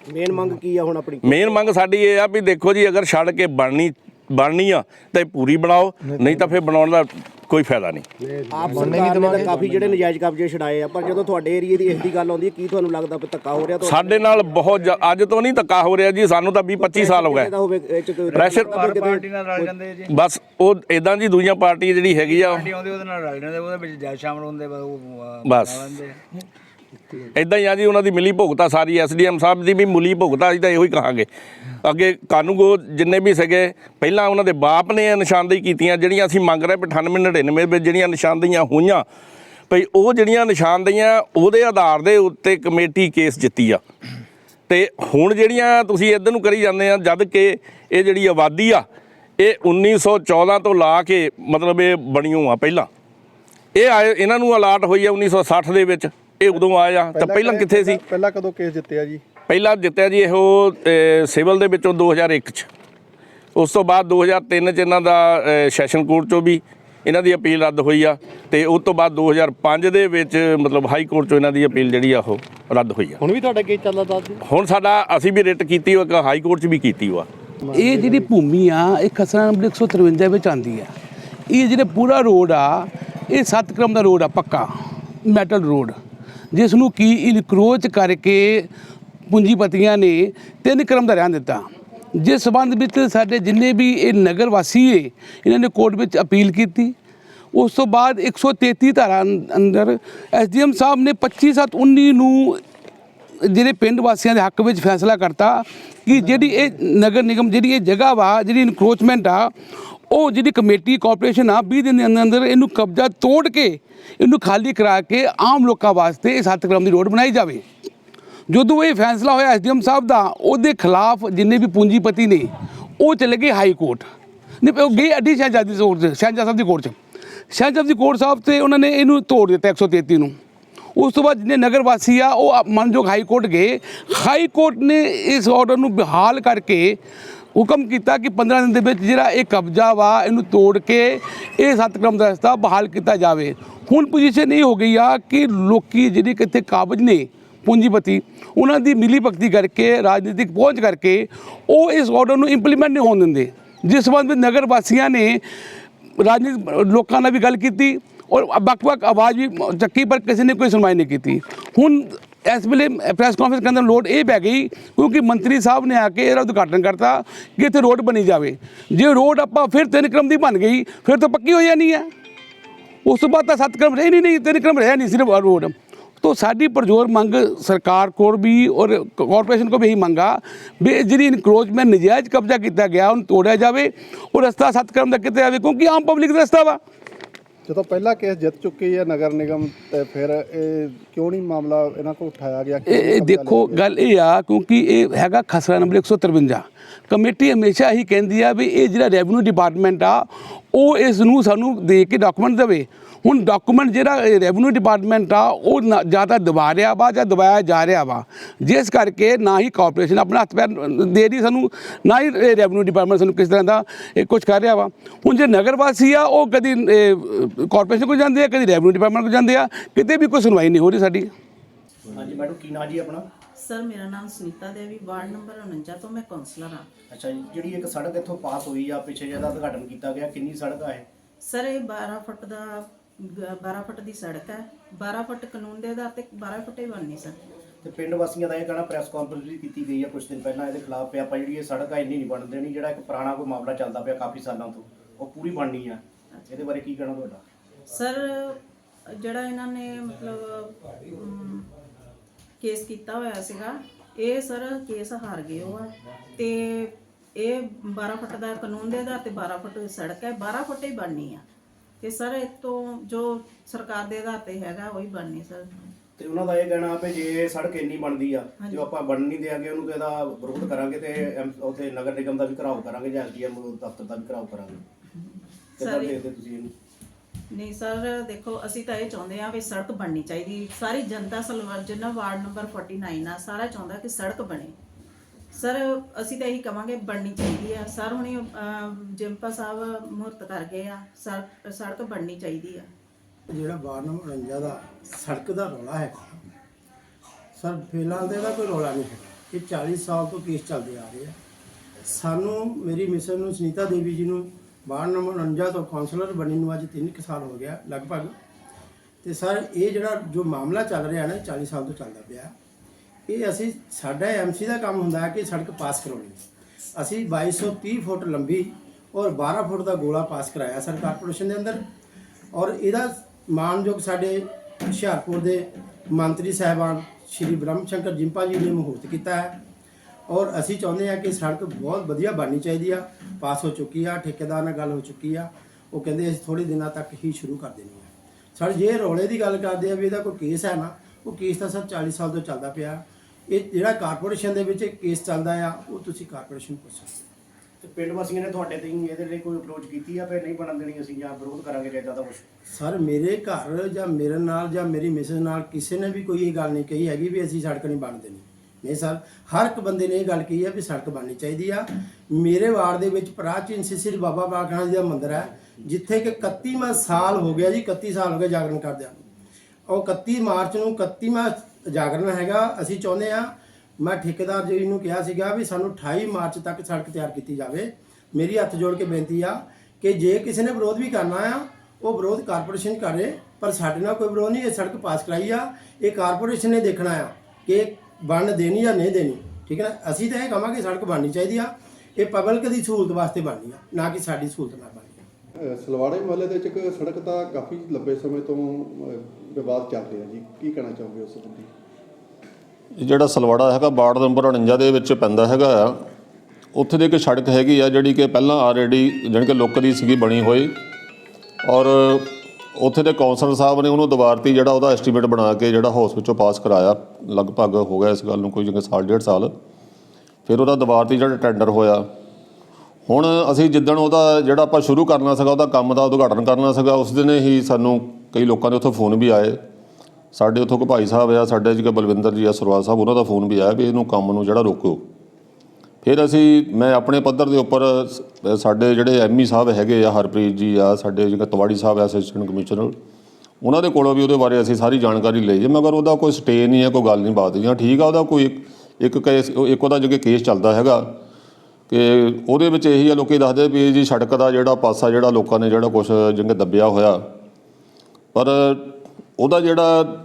ਮੇਨ ਮੰਗ ਕੀ ਆ ਹੁਣ ਆਪਣੀ? ਮੇਨ ਮੰਗ ਸਾਡੀ ਇਹ ਆ ਵੀ ਦੇਖੋ ਜੀ ਅਗਰ ਛੱਡ ਕੇ ਬਣਨੀ ਬਣਨੀ ਆ ਤਾਂ ਇਹ ਪੂਰੀ ਬਣਾਓ ਨਹੀਂ ਤਾਂ ਫਿਰ ਬਣਾਉਣ ਦਾ ਕੋਈ ਫਾਇਦਾ ਨਹੀਂ। ਆਪ ਸਰਕਾਰ ਨੇ ਤਾਂ ਕਾਫੀ ਜਿਹੜੇ ਨਜਾਇਜ਼ ਕਬਜ਼ੇ ਛਡਾਏ ਆ ਪਰ ਜਦੋਂ ਤੁਹਾਡੇ ਏਰੀਏ ਦੀ ਇਸ ਦੀ ਗੱਲ ਆਉਂਦੀ ਹੈ ਕੀ ਤੁਹਾਨੂੰ ਲੱਗਦਾ ਵੀ ਧੱਕਾ ਹੋ ਰਿਹਾ ਤੁਹਾਡੇ? ਸਾਡੇ ਨਾਲ ਬਹੁਤ ਅੱਜ ਤੋਂ ਨਹੀਂ ਧੱਕਾ ਹੋ ਰਿਹਾ ਜੀ ਸਾਨੂੰ ਤਾਂ 20 25 ਸਾਲ ਹੋ ਗਏ। ਦਾ ਹੋਵੇ ਇਹ ਚ ਕੋਈ ਪ੍ਰੈਸ਼ਰ ਪਾਰਟੀ ਨਾਲ ਰਲ ਜਾਂਦੇ ਜੀ। ਬਸ ਉਹ ਇਦਾਂ ਦੀ ਦੂਜੀਆਂ ਪਾਰਟੀ ਜਿਹੜੀ ਹੈਗੀ ਆ ਪਾਰਟੀ ਆਉਂਦੀ ਉਹਦੇ ਨਾਲ ਰਲ ਜਾਂਦੇ ਉਹਦੇ ਵਿੱਚ ਜੈ ਸ਼ਾਮਲ ਹੁੰਦੇ ਬਸ ਉਹ ਅਹ, ਬਸ। ਲੈਂਦੇ ਆ। ਇਦਾਂ ਹੀ ਆ ਜੀ, ਉਹਨਾਂ ਦੀ ਮਿਲੀ ਭੁਗਤਾ ਸਾਰੀ ਐਸਡੀਐਮ ਸਾਹਿਬ ਦੀ ਵੀ ਮਿਲੀ ਭੁਗਤਾ, ਅਸੀਂ ਤਾਂ ਇਹੋ ਹੀ ਕਹਾਂਗੇ। ਅੱਗੇ ਕਾਨੂੰਗੋ ਜਿੰਨੇ ਵੀ ਸੀਗੇ, ਪਹਿਲਾਂ ਉਹਨਾਂ ਦੇ ਬਾਪ ਨੇ ਨਿਸ਼ਾਨਦੇਹੀ ਕੀਤੀਆਂ, ਜਿਹੜੀਆਂ ਅਸੀਂ ਮੰਗ ਰਹੇ 98 99 ਵਿੱਚ ਜਿਹੜੀਆਂ ਨਿਸ਼ਾਨਦੇਹੀਆਂ ਹੋਈਆਂ, ਭਈ ਉਹ ਜਿਹੜੀਆਂ ਨਿਸ਼ਾਨਦੇਹੀਆਂ, ਉਹਦੇ ਆਧਾਰ ਦੇ ਉੱਤੇ ਕਮੇਟੀ ਕੇਸ ਜਿੱਤੀ ਆ। ਤੇ ਹੁਣ ਜਿਹੜੀਆਂ ਤੁਸੀਂ ਇੱਧਰ ਨੂੰ ਕਰੀ ਜਾਂਦੇ ਆ, ਜਦ ਕਿ ਇਹ ਜਿਹੜੀ ਆਬਾਦੀ ਆ, ਇਹ 1914 ਤੋਂ ਲਾ ਕੇ ਮਤਲਬ ਇਹ ਬਣੀਓ ਆ ਪਹਿਲਾਂ। ਇਹ ਆਏ, ਇਹਨਾਂ ਨੂੰ ਅਲਾਟ ਹੋਈ ਆ 1960 ਦੇ ਵਿੱਚ। ਇਹ ਉਦੋਂ ਆਇਆ ਤਾਂ ਪਹਿਲਾਂ ਕਿੱਥੇ ਸੀ? ਪਹਿਲਾਂ ਕਦੋਂ ਕੇਸ ਜਿੱਤਿਆ ਜੀ? ਪਹਿਲਾਂ ਜਿੱਤਿਆ ਜੀ ਇਹੋ ਸਿਵਲ ਦੇ ਵਿੱਚੋਂ 2001 ਚ। ਉਸ ਤੋਂ ਬਾਅਦ 2003 ਚ ਇਹਨਾਂ ਦਾ ਸੈਸ਼ਨ ਕੋਰਟ ਚੋਂ ਵੀ ਇਹਨਾਂ ਦੀ ਅਪੀਲ ਰੱਦ ਹੋਈ ਆ। ਤੇ ਉਸ ਤੋਂ ਬਾਅਦ 2005 ਦੇ ਵਿੱਚ ਮਤਲਬ ਹਾਈ ਕੋਰਟ ਚੋਂ ਇਹਨਾਂ ਦੀ ਅਪੀਲ ਜਿਹੜੀ ਆ ਉਹ ਰੱਦ ਹੋਈ ਆ। ਹੁਣ ਵੀ ਤੁਹਾਡਾ ਕੇਸ ਚੱਲਦਾ ਦੱਸ ਦਿਓ। ਹੁਣ ਸਾਡਾ ਅਸੀਂ ਵੀ ਰਿਟ ਕੀਤੀ ਉਹ ਹਾਈ ਕੋਰਟ ਚ ਵੀ ਕੀਤੀ ਹੋਆ ਇਹ ਜਿਹੜੀ ਭੂਮੀ ਆ ਇਹ ਖਸਰਾ ਨੰਬਰ 153 ਵਿੱਚ ਆਂਦੀ ਆ। ਇਹ ਜਿਹੜੇ ਪੂਰਾ ਰੋਡ ਆ ਇਹ 7 ਕਿਲੋਮੀਟਰ ਦਾ ਰੋਡ ਆ ਪੱਕਾ। Metal road. ਜਿਸ ਨੂੰ ਕੀ ਇਨਕਰੋਚ ਕਰਕੇ ਪੂੰਜੀਪਤੀਆਂ ਨੇ 3 ਕਿਲੋਮੀਟਰ ਦਾ ਰਹਿਣ ਦਿੱਤਾ। ਜਿਸ ਸਬੰਧ ਵਿੱਚ ਸਾਡੇ ਜਿੰਨੇ ਵੀ ਇਹ ਨਗਰ ਵਾਸੀ ਏ, ਇਹਨਾਂ ਨੇ ਕੋਰਟ ਵਿੱਚ ਅਪੀਲ ਕੀਤੀ। ਉਸ ਤੋਂ ਬਾਅਦ 133 ਧਾਰਾ ਅੰ- ਅੰਦਰ ਐਸਡੀਐਮ ਸਾਹਿਬ ਨੇ 25/7/19 ਨੂੰ ਜਿਹੜੇ ਪਿੰਡ ਵਾਸੀਆਂ ਦੇ ਹੱਕ ਵਿੱਚ ਫੈਸਲਾ ਕਰਤਾ ਕਿ ਜਿਹੜੀ ਇਹ ਨਗਰ ਨਿਗਮ, ਜਿਹੜੀ ਇਹ ਜਗ੍ਹਾ ਵਾ, ਜਿਹੜੀ ਇਨਕਰੋਚਮੈਂਟ ਆ ਉਹ ਜਿਹੜੀ ਕਮੇਟੀ ਕਾਰਪੋਰੇਸ਼ਨ ਆ 20 ਦਿਨ ਦੇ ਅੰਦਰ ਅੰਦਰ ਇਹਨੂੰ ਕਬਜ਼ਾ ਤੋੜ ਕੇ ਇਹਨੂੰ ਖਾਲੀ ਕਰਾ ਕੇ ਆਮ ਲੋਕਾਂ ਵਾਸਤੇ ਇਹ 7 ਕਿਲੋਮੀਟਰ ਦੀ ਰੋਡ ਬਣਾਈ ਜਾਵੇ। ਜਦੋਂ ਇਹ ਫੈਸਲਾ ਹੋਇਆ ਐਸਡੀਐਮ ਸਾਹਿਬ ਦਾ, ਉਹਦੇ ਖਿਲਾਫ ਜਿੰਨੇ ਵੀ ਪੂੰਜੀਪਤੀ ਨੇ, ਉਹ ਚਲੇ ਗਏ ਹਾਈ ਕੋਰਟ। ਨਹੀਂ, ਉਹ ਗਏ ਅੱਡੀ ਸ਼ਹਿਜਾਦੀ ਦੀ ਕੋਰਟ 'ਚ ਸ਼ਹਿਜਾਦ ਸਾਹਿਬ ਦੀ ਕੋਰਟ 'ਚ। ਸ਼ਹਿਜਾਦ ਦੀ ਕੋਰਟ ਸਾਹਿਬ ਤੇ ਉਹਨਾਂ ਨੇ ਇਹਨੂੰ ਤੋੜ ਦਿੱਤਾ 133 ਨੂੰ। ਉਸ ਤੋਂ ਬਾਅਦ ਜਿਹਨੇ ਨਗਰ ਵਾਸੀ ਆ, ਉਹ ਮਨਜੋਗ ਹਾਈ ਕੋਰਟ ਗਏ। ਹਾਈ ਕੋਰਟ ਨੇ ਇਸ ਆਰਡਰ ਨੂੰ ਬਹਾਲ ਕਰਕੇ ਹੁਕਮ ਕੀਤਾ ਕਿ 15 ਦਿਨ ਦੇ ਵਿੱਚ ਜਿਹੜਾ ਇਹ ਕਬਜ਼ਾ ਵਾ, ਇਹਨੂੰ ਤੋੜ ਕੇ ਇਹ 7 ਦਾ ਰਸਤਾ ਬਹਾਲ ਕੀਤਾ ਜਾਵੇ। ਹੁਣ ਪੋਜੀਸ਼ਨ ਇਹ ਹੋ ਗਈ ਆ ਕਿ ਲੋਕੀ ਜਿਹੜੇ ਕਿੱਥੇ ਕਾਬਜ ਨੇ ਪੂੰਜੀਪਤੀ, ਉਹਨਾਂ ਦੀ ਮਿਲੀ ਭਗਤੀ ਕਰਕੇ, ਰਾਜਨੀਤਿਕ ਪਹੁੰਚ ਕਰਕੇ ਉਹ ਇਸ ਆਰਡਰ ਨੂੰ ਇੰਪਲੀਮੈਂਟ ਨਹੀਂ ਹੋਣ ਦਿੰਦੇ। ਜਿਸ ਸੰਬੰਧ ਵਿੱਚ ਨਗਰ ਵਾਸੀਆਂ ਨੇ ਰਾਜਨੀਤਿਕ ਲੋਕਾਂ ਨਾਲ ਵੀ ਗੱਲ ਕੀਤੀ ਔਰ ਵੱਖ-ਵੱਖ ਆਵਾਜ਼ ਵੀ ਚੱਕੀ ਪਰ ਕਿਸੇ ਨੇ ਕੋਈ ਸੁਣਵਾਈ ਨਹੀਂ ਕੀਤੀ। ਹੁਣ ਇਸ ਵੇਲੇ ਪ੍ਰੈਸ ਕਾਨਫਰੰਸ ਕਰਨ ਦਾ ਲੋੜ ਇਹ ਪੈ ਗਈ ਕਿਉਂਕਿ ਮੰਤਰੀ ਸਾਹਿਬ ਨੇ ਆ ਕੇ ਇਹਦਾ ਉਦਘਾਟਨ ਕਰਤਾ ਕਿ ਇੱਥੇ ਰੋਡ ਬਣੀ ਜਾਵੇ। ਜੇ ਰੋਡ ਆਪਾਂ ਫਿਰ ਤਿੰਨ ਕ੍ਰਮ ਦੀ ਬਣ ਗਈ, ਫਿਰ ਤਾਂ ਪੱਕੀ ਹੋ ਜਾਣੀ ਹੈ। ਉਸ ਤੋਂ ਬਾਅਦ ਤਾਂ ਸੱਤ ਕ੍ਰਮ ਰਹੇ ਨਹੀਂ ਨਹੀਂ, ਤਿੰਨ ਕ੍ਰਮ ਰਿਹਾ ਨਹੀਂ ਸਿਰਫ ਰੋਡ। तो ਸਾਡੀ ਪ੍ਰਜੋਰ ਮੰਗ ਸਰਕਾਰ ਕੋਲ ਵੀ ਔਰ ਕਾਰਪੋਰੇਸ਼ਨ ਕੋ ਵੀ ਇਹੀ ਮੰਗਾ ਵੀ ਜਿਹੜੀ ਇਨਕਰੋਚਮੈਂਟ ਨਜਾਇਜ਼ ਕਬਜ਼ਾ ਕੀਤਾ ਗਿਆ, ਉਹਨੂੰ ਤੋੜਿਆ ਜਾਵੇ ਉਹ ਰਸਤਾ ਸੱਤ ਕ੍ਰਮ ਦਾ ਕਿਤੇ ਜਾਵੇ ਕਿਉਂਕਿ ਆਮ ਪਬਲਿਕ ਦਾ ਰਸਤਾ ਵਾ। ਜਦੋਂ ਪਹਿਲਾ ਕੇਸ ਜਿੱਤ ਚੁੱਕੀ ਹੈ ਨਗਰ ਨਿਗਮ ਤੇ ਫਿਰ ਇਹ ਕਿਉਂ ਨਹੀਂ ਮਾਮਲਾ ਇਹਨਾਂ ਕੋਲ ਉਠਾਇਆ ਗਿਆ? ਇਹ ਇਹ ਦੇਖੋ? ਗੱਲ ਇਹ ਆ ਕਿਉਂਕਿ ਇਹ ਹੈਗਾ ਖਸਰਾ ਨੰਬਰ 153 ਕਮੇਟੀ ਹਮੇਸ਼ਾ ਹੀ ਕਹਿੰਦੀ ਆ ਵੀ ਇਹ ਜਿਹੜਾ ਰੈਵਨਿਊ ਡਿਪਾਰਟਮੈਂਟ ਆ ਉਹ ਇਸ ਨੂੰ ਸਾਨੂੰ ਦੇ ਕੇ ਡਾਕੂਮੈਂਟ ਦੇਵੇ। ਹੁਣ ਡਾਕੂਮੈਂਟ ਜਿਹੜਾ ਰੈਵਨਿਊ ਡਿਪਾਰਟਮੈਂਟ ਆ ਉਹ ਜ਼ਿਆਦਾ ਦਬਾ ਰਿਹਾ ਵਾ ਜਾਂ ਦਬਾਇਆ ਜਾ ਰਿਹਾ ਵਾ। ਜਿਸ ਕਰਕੇ ਨਾ ਹੀ ਕਾਰਪੋਰੇਸ਼ਨ ਆਪਣਾ ਹੱਥ ਪੈਰ ਦੇ ਰਹੀ ਸਾਨੂੰ ਨਾ ਹੀ ਰੈਵਨਿਊ ਡਿਪਾਰਟਮੈਂਟ ਸਾਨੂੰ ਕਿਸ ਤਰ੍ਹਾਂ ਦਾ ਕੁਝ ਕਰ ਰਿਹਾ ਵਾ। ਹੁਣ ਜੇ ਨਗਰ ਵਾਸੀ ਆ ਉਹ ਕਦੀ ਕਾਰਪੋਰੇਸ਼ਨ ਕੋਲ ਜਾਂਦੇ ਆ ਕਦੀ ਰੈਵਨਿਊ ਡਿਪਾਰਟਮੈਂਟ ਕੋਲ ਜਾਂਦੇ ਆ ਕਿਤੇ ਵੀ ਕੋਈ ਸੁਣਵਾਈ ਨਹੀਂ ਹੋ ਰਹੀ ਸਾਡੀ ਹਾਂਜੀ ਮੈਡਮ ਕੀ ਨਾਂ ਜੀ ਆਪਣਾ? ਸਰ ਮੇਰਾ ਨਾਮ ਸੁਨੀਤਾ ਦੇਵੀ ਵਾਰਡ ਨੰਬਰ 49 ਤੋਂ ਮੈਂ ਕਾਉਂਸਲਰ ਹਾਂ। ਅੱਛਾ ਜੀ ਜਿਹੜੀ ਇੱਕ ਸੜਕ ਇੱਥੋਂ ਪਾਸ ਹੋਈ ਆ ਪਿੱਛੇ ਜਿਹਦਾ ਉਦਘਾਟਨ ਕੀਤਾ ਗਿਆ ਕਿੰਨੀ ਸੜਕ ਆ ਇਹ? ਸਰ ਇਹ 12 ਫੁੱਟ ਦਾ ਗ- 12 ਫੁੱਟ ਦੀ ਸੜਕ ਹੈ। 12 ਫੁੱਟ ਕਾਨੂੰਨ ਦੇ ਆਧਾਰ ਤੇ 12 ਫੁੱਟ ਹੀ ਬਣਨੀ ਸਰ। ਤੇ ਪਿੰਡ ਵਾਸੀਆਂ ਦਾ ਇਹ ਕਹਿਣਾ ਪ੍ਰੈਸ ਕਾਨਫਰੰਸ ਵੀ ਕੀਤੀ ਗਈ ਆ ਕੁਝ ਦਿਨ ਪਹਿਲਾਂ ਇਹਦੇ ਖਿਲਾਫ ਪਿਆ ਆਪਾਂ ਜਿਹੜੀ ਇਹ ਸੜਕ ਆ ਇੰਨੀ ਨਹੀਂ ਬਣ ਦੇਣੀ ਜਿਹੜਾ ਇੱਕ ਪੁਰਾਣਾ ਕੋਈ ਮਾਮਲਾ ਚੱਲਦਾ ਪਿਆ ਕਾਫੀ ਸਾਲਾਂ ਤੋਂ ਉਹ ਪੂਰੀ ਬਣਨੀ ਆ। ਇਹਦੇ ਬਾਰੇ ਕੀ ਕਹਿਣਾ ਤੁਹਾਡਾ? ਸਰ ਜਿਹੜਾ ਇਹਨਾਂ ਨੇ ਮਤਲਬ ਕੇਸ ਕੀਤਾ ਹੋਇਆ ਸੀਗਾ ਇਹ ਸਰ ਕੇਸ ਹਾਰ ਗਏ ਉਹ ਆ। ਤੇ ਇਹ 12 ਫੁੱਟ ਦਾ ਕਾਨੂੰਨ ਦੇ ਆਧਾਰ ਤੇ 12 ਫੁੱਟ ਦੀ ਸੜਕ ਹੈ 12 ਫੁੱਟ ਹੀ ਬਣਨੀ ਆ। ਤੇ ਸਰ ਇਹ ਤੋਂ ਜੋ ਸਰਕਾਰ ਦੇ ਆਧਾਰ ਤੇ ਹੈਗਾ ਉਹੀ ਬਣਨੀ ਸਰ। ਤੇ ਉਹਨਾਂ ਦਾ ਇਹ ਕਹਿਣਾ ਵੀ ਜੇ ਸੜਕ ਇੰਨੀ ਬਣਦੀ ਆ ਜੋ ਆਪਾਂ ਬਣ ਨਹੀਂ ਦੇਾਂਗੇ ਉਹਨੂੰ ਤੇ ਇਹਦਾ ਵਿਰੋਧ ਕਰਾਂਗੇ ਤੇ ਐਮ- ਉੱਥੇ ਨਗਰ ਨਿਗਮ ਦਾ ਵੀ ਘਰਾਓ ਕਰਾਂਗੇ ਜਾਂ ਐਸਡੀਐਮ ਦਫ਼ਤਰ ਦਾ ਵੀ ਘਰਾਓ ਕਰਾਂਗੇ। ਕਿੱਦਾਂ ਸਰ, ਦੇਖਦੇ ਤੁਸੀਂ ਇਹਨੂੰ? ਨਹੀਂ ਸਰ, ਦੇਖੋ, ਅਸੀਂ ਤਾਂ ਇਹ ਚਾਹੁੰਦੇ ਹਾਂ ਵੀ ਸੜਕ ਬਣਨੀ ਚਾਹੀਦੀ। ਸਾਰੀ ਜਨਤਾ ਸਲਵਾਰ ਵਾਰਡ ਨੰਬਰ 49 ਆ, ਸਾਰਾ ਚਾਹੁੰਦਾ ਕਿ ਸੜਕ ਬਣੇ। ਸਰ, ਅਸੀਂ ਤਾਂ ਇਹੀ ਕਵਾਂਗੇ ਬਣਨੀ ਚਾਹੀਦੀ ਆ। ਸਰ, ਹੁਣੀ ਜਿੰਪਾ ਸਾਹਿਬ ਮੁਹਰਤ ਕਰ ਗਏ ਆ। ਸੜਕ ਸੜਕ ਬਣਨੀ ਚਾਹੀਦੀ ਆ। ਜਿਹੜਾ ਵਾਰਡ ਨੰਬਰ 49 ਦਾ, ਸੜਕ ਦਾ ਰੌਲਾ ਹੈ। ਸਰ, ਫਿਲਹਾਲ ਤਾਂ ਇਹਦਾ ਕੋਈ ਰੌਲਾ ਨਹੀਂ ਹੈ। ਇਹ 40 ਸਾਲ ਤੋਂ ਕੇਸ ਚੱਲਦੇ ਆ ਰਹੇ ਆ। ਸਾਨੂੰ, ਮੇਰੀ ਮਿਸਰ ਨੂੰ, ਸੁਨੀਤਾ ਦੇਵੀ ਜੀ ਨੂੰ ਵਾਰਡ ਨੰਬਰ 49 ਤੋਂ ਕਾਉਂਸਲਰ ਬਣੀ ਨੂੰ ਅੱਜ 3 ਸਾਲ ਹੋ ਗਿਆ, ਲਗਭਗ। ਤੇ ਸਰ, ਇਹ ਜਿਹੜਾ ਜੋ ਮਾਮਲਾ ਚੱਲ ਰਿਹਾ ਨਾ 40 ਸਾਲ ਤੋਂ ਚੱਲਦਾ ਪਿਆ, ਇਹ ਅਸੀਂ, ਸਾਡਾ ਐਮਸੀ ਦਾ ਕੰਮ ਹੁੰਦਾ ਹੈ ਕਿ ਸੜਕ ਪਾਸ ਕਰਾਉਣੀ। ਅਸੀਂ 2230 ਫੁੱਟ ਲੰਬੀ ਔਰ 12 ਫੁੱਟ ਦਾ ਗੋਲਾ ਪਾਸ ਕਰਾਇਆ ਸਰ ਕਾਰਪੋਰੇਸ਼ਨ ਦੇ ਅੰਦਰ। ਔਰ ਇਹਦਾ ਮਾਨਯੋਗ ਸਾਡੇ ਹੁਸ਼ਿਆਰਪੁਰ ਦੇ ਮੰਤਰੀ ਸਾਹਿਬਾਨ ਸ਼੍ਰੀ ਬ੍ਰਹਮ ਸ਼ੰਕਰ ਜਿੰਪਾ ਜੀ ਨੇ ਮਹੂਰਤ ਕੀਤਾ ਹੈ। ਔਰ ਅਸੀਂ ਚਾਹੁੰਦੇ ਹਾਂ ਕਿ ਸੜਕ ਬਹੁਤ ਵਧੀਆ ਬਣਨੀ ਚਾਹੀਦੀ ਆ ਪਾਸ ਹੋ ਚੁੱਕੀ ਆ ਠੇਕੇਦਾਰ ਨਾਲ ਗੱਲ ਹੋ ਚੁੱਕੀ ਆ। ਉਹ ਕਹਿੰਦੇ ਅਸੀਂ ਥੋੜੇ ਦਿਨਾਂ ਤੱਕ ਹੀ ਸ਼ੁਰੂ ਕਰ ਦੇਣੀ ਆ। ਸਰ ਜੇ ਰੌਲੇ ਦੀ ਗੱਲ ਕਰਦੇ ਆ ਵੀ ਇਹਦਾ ਕੋਈ ਕੇਸ ਹੈ ਨਾ ਉਹ ਕੇਸ ਤਾਂ ਸਰ 40 ਸਾਲ ਤੋਂ ਚੱਲਦਾ ਪਿਆ। ਇਹ ਜਿਹੜਾ ਕਾਰਪੋਰੇਸ਼ਨ ਦੇ ਵਿੱਚ ਕੇਸ ਚੱਲਦਾ ਆ ਉਹ ਤੁਸੀਂ ਕਾਰਪੋਰੇਸ਼ਨ ਪੁੱਛ। ਸਕਦੇ। ਤੇ ਪਿੰਡ ਵਾਸੀਆਂ ਨੇ ਤੁਹਾਡੇ ਤੇ ਇਹਦੇ ਲਈ ਕੋਈ ਅਪਰੋਚ ਕੀਤੀ ਆ ਫਿਰ ਨਹੀਂ ਬਣਨ ਦੇਣੀ ਅਸੀਂ ਜਾਂ ਵਿਰੋਧ ਕਰਾਂਗੇ ਜਾਂ ਇਦਾਂ ਦਾ ਕੁਝ ਸਰ ਮੇਰੇ ਘਰ ਜਾਂ ਮੇਰੇ ਨਾਲ ਜਾਂ ਮੇਰੀ ਮਿਸਿਸ ਨਾਲ ਕਿਸੇ ਨੇ ਵੀ ਕੋਈ ਇਹ ਗੱਲ ਨਹੀਂ ਕਹੀ ਹੈਗੀ ਵੀ ਅਸੀਂ ਸੜਕ ਨਹੀਂ ਬਣ ਦੇਣੀ। ਨਹੀਂ ਸਰ ਹਰ ਇੱਕ ਬੰਦੇ ਨੇ ਇਹ ਗੱਲ ਕਹੀ ਹੈ ਵੀ ਸੜਕ ਬਣਨੀ ਚਾਹੀਦੀ ਆ। ਮੇਰੇ ਵਾਰਡ ਦੇ ਵਿੱਚ ਪ੍ਰਾਚੀਨ ਸ੍ਰੀ ਬਾਬਾ ਬਾਗਾਂ ਜੀ ਦਾ ਮੰਦਿਰ ਹੈ, ਜਿੱਥੇ ਕਿ 31ਵਾਂ ਸਾਲ ਹੋ ਗਿਆ ਜੀ 31 ਸਾਲ ਹੋ ਗਏ ਜਾਗਰਣ ਕਰਦਿਆਂ ਉਹ 31 ਮਾਰਚ ਨੂੰ 31ਵਾਂ ਜਾਗਰਣ ਹੈਗਾ, ਅਸੀਂ ਚਾਹੁੰਦੇ ਆ ਮੈਂ ਠੇਕੇਦਾਰ ਜੀ ਨੂੰ ਕਿਹਾ ਸੀਗਾ ਵੀ ਸਾਨੂੰ 28 ਮਾਰਚ ਤੱਕ ਸੜਕ ਤਿਆਰ ਕੀਤੀ ਜਾਵੇ। ਮੇਰੀ ਹੱਥ ਜੋੜ ਕੇ ਬੇਨਤੀ ਆ ਕਿ ਜੇ ਕਿਸੇ ਨੇ ਵਿਰੋਧ ਵੀ ਕਰਨਾ ਆ, ਉਹ ਵਿਰੋਧ ਕਾਰਪੋਰੇਸ਼ਨ ਕਰੇ, ਪਰ ਸਾਡੇ ਨਾਲ ਕੋਈ ਵਿਰੋਧ ਨਹੀਂ, ਇਹ ਸੜਕ ਪਾਸ ਕਰਾਈ ਆ। ਇਹ ਕਾਰਪੋਰੇਸ਼ਨ ਨੇ ਦੇਖਣਾ ਆ ਕਿ ਬਣ ਦੇਣੀ ਜਾਂ ਨਹੀਂ ਦੇਣੀ ਠੀਕ ਹੈ ਨਾ? ਅਸੀਂ ਤਾਂ ਇਹ ਕਹਾਂਗੇ ਸੜਕ ਬਣਨੀ ਚਾਹੀਦੀ ਆ ਇਹ ਪਬਲਿਕ ਦੀ ਸਹੂਲਤ ਵਾਸਤੇ ਬਣਨੀ ਆ ਨਾ ਕਿ ਸਾਡੀ ਸਹੂਲਤ ਨਾਲ ਬਣਨੀ ਸਲਵਾੜੇ ਮਹੱਲੇ ਦੇ ਵਿੱਚ ਇੱਕ ਸੜਕ ਦਾ ਕਾਫੀ ਲੰਬੇ ਸਮੇਂ ਤੋਂ ਵਿਵਾਦ ਚੱਲ ਰਿਹਾ ਜੀ। ਕੀ ਕਹਿਣਾ ਚਾਹੋਗੇ ਉਸ ਸੰਬੰਧੀ? ਇਹ ਜਿਹੜਾ ਸਲਵਾੜਾ ਹੈਗਾ ਵਾਰਡ ਨੰਬਰ 49 ਦੇ ਵਿੱਚ ਪੈਂਦਾ ਹੈਗਾ ਆ। ਉੱਥੇ ਦੀ ਇੱਕ ਸੜਕ ਹੈਗੀ ਆ ਜਿਹੜੀ ਕਿ ਪਹਿਲਾਂ ਆਲਰੇਡੀ ਜਾਣੀ ਕਿ ਲੁੱਕ ਦੀ ਸੀਗੀ ਬਣੀ ਹੋਈ। ਔਰ ਉੱਥੇ ਦੇ ਕੌਂਸਲਰ ਸਾਹਿਬ ਨੇ ਉਹਨੂੰ ਦੁਬਾਰਤੀ ਜਿਹੜਾ ਉਹਦਾ ਐਸਟੀਮੇਟ ਬਣਾ ਕੇ ਜਿਹੜਾ ਹਾਊਸ ਵਿੱਚੋਂ ਪਾਸ ਕਰਾਇਆ, ਲਗਭਗ ਹੋ ਗਿਆ ਇਸ ਗੱਲ ਨੂੰ ਕੋਈ ਜਿਵੇਂ ਸਾਲ, ਡੇਢ ਸਾਲ। ਫਿਰ ਉਹਦਾ ਦੁਬਾਰਤੀ ਜਿਹੜਾ ਟੈਂਡਰ ਹੋਇਆ। ਹੁਣ ਅਸੀਂ ਜਿੱਦਣ ਉਹਦਾ ਜਿਹੜਾ ਆਪਾਂ ਸ਼ੁਰੂ ਕਰਨਾ ਸੀਗਾ, ਉਹਦਾ ਕੰਮ ਦਾ ਉਦਘਾਟਨ ਕਰਨਾ ਸੀਗਾ, ਉਸ ਦਿਨ ਹੀ ਸਾਨੂੰ ਕਈ ਲੋਕਾਂ ਦੇ ਉੱਥੋਂ ਫੋਨ ਵੀ ਆਏ। ਸਾਡੇ ਉੱਥੋਂ ਕੋ ਭਾਈ ਸਾਹਿਬ ਆ, ਸਾਡੇ ਜਿਹੜੇ ਬਲਵਿੰਦਰ ਜੀ ਆ, ਸਰਵਾਲ ਸਾਹਿਬ, ਉਹਨਾਂ ਦਾ ਫੋਨ ਵੀ ਆਇਆ ਵੀ ਇਹਨੂੰ ਕੰਮ ਨੂੰ ਜਿਹੜਾ ਰੋਕੋ। ਫਿਰ ਅਸੀਂ, ਮੈਂ ਆਪਣੇ ਪੱਧਰ ਦੇ ਉੱਪਰ ਸਾਡੇ ਜਿਹੜੇ ਐਮਈ ਸਾਹਿਬ ਹੈਗੇ ਆ, ਹਰਪ੍ਰੀਤ ਜੀ ਆ, ਸਾਡੇ ਜਿਹੜਾ ਤਵਾੜੀ ਸਾਹਿਬ ਆ, ਅਸਿਸਟੈਂਟ ਕਮਿਸ਼ਨਰ, ਉਹਨਾਂ ਦੇ ਕੋਲੋਂ ਵੀ ਉਹਦੇ ਬਾਰੇ ਅਸੀਂ ਸਾਰੀ ਜਾਣਕਾਰੀ ਲਈ ਹੈ, ਮਗਰ ਉਹਦਾ ਕੋਈ ਸਟੇ ਨਹੀਂ ਹੈ, ਕੋਈ ਗੱਲ ਨਹੀਂ ਬਾਤ ਜਾਂ ਠੀਕ ਆ, ਉਹਦਾ ਕੋਈ ਇੱਕ- ਇੱਕ ਕੇਸ, ਇੱਕ ਉਹਦਾ ਜਿਹੜਾ ਕੇਸ ਚੱਲਦਾ ਹੈਗਾ, ਕਿ ਉਹਦੇ ਵਿੱਚ ਇਹੀ ਆ, ਲੋਕੀ ਦੱਸਦੇ ਵੀ ਜੀ ਸੜਕ ਦਾ ਜਿਹੜਾ ਪਾਸਾ, ਜਿਹੜਾ ਲੋਕਾਂ ਨੇ ਜਿਹੜਾ ਕੁਝ ਜਿੰਗੇ ਦੱਬਿਆ ਹੋਇਆ, ਪਰ ਉਹਦਾ ਜਿਹੜਾ